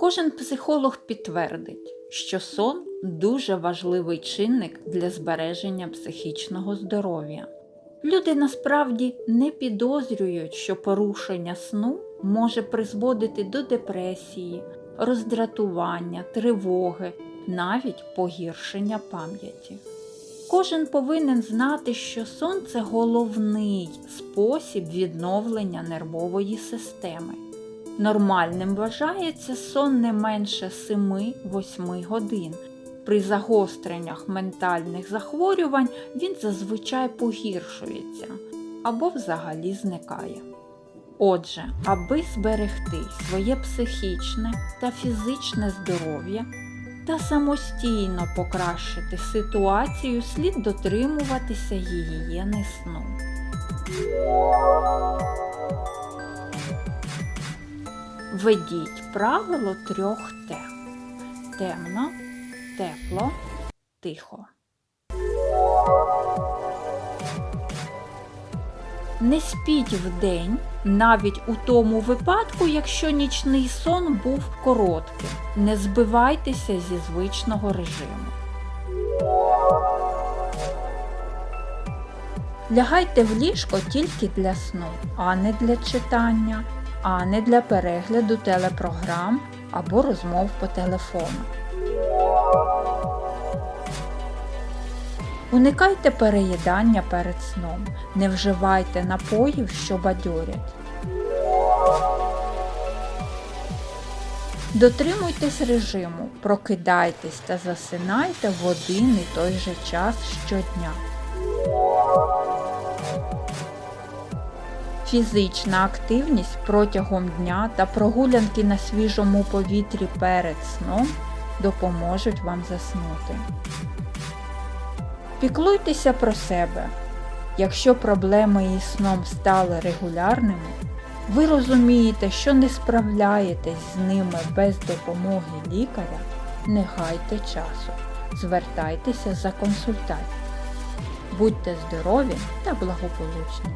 Кожен психолог підтвердить, що сон дуже важливий чинник для збереження психічного здоров'я. Люди насправді не підозрюють, що порушення сну може призводити до депресії, роздратування, тривоги, навіть погіршення пам'яті. Кожен повинен знати, що сон це головний спосіб відновлення нервової системи. Нормальним вважається сон не менше 7-8 годин. При загостреннях ментальних захворювань він зазвичай погіршується або взагалі зникає. Отже, аби зберегти своє психічне та фізичне здоров'я та самостійно покращити ситуацію, слід дотримуватися гігієни сну. Введіть правило трьох Т. Темно, тепло, тихо. Не спіть вдень, навіть у тому випадку, якщо нічний сон був коротким. Не збивайтеся зі звичного режиму. Лягайте в ліжко тільки для сну, а не для читання, а не для перегляду телепрограм або розмов по телефону. Уникайте переїдання перед сном, не вживайте напоїв, що бадьорять. Дотримуйтесь режиму, прокидайтесь та засинайте в один і той же час щодня. Фізична активність протягом дня та прогулянки на свіжому повітрі перед сном допоможуть вам заснути. Піклуйтеся про себе. Якщо проблеми із сном стали регулярними, ви розумієте, що не справляєтесь з ними без допомоги лікаря, не гайте часу. Звертайтеся за консультацією. Будьте здорові та благополучні!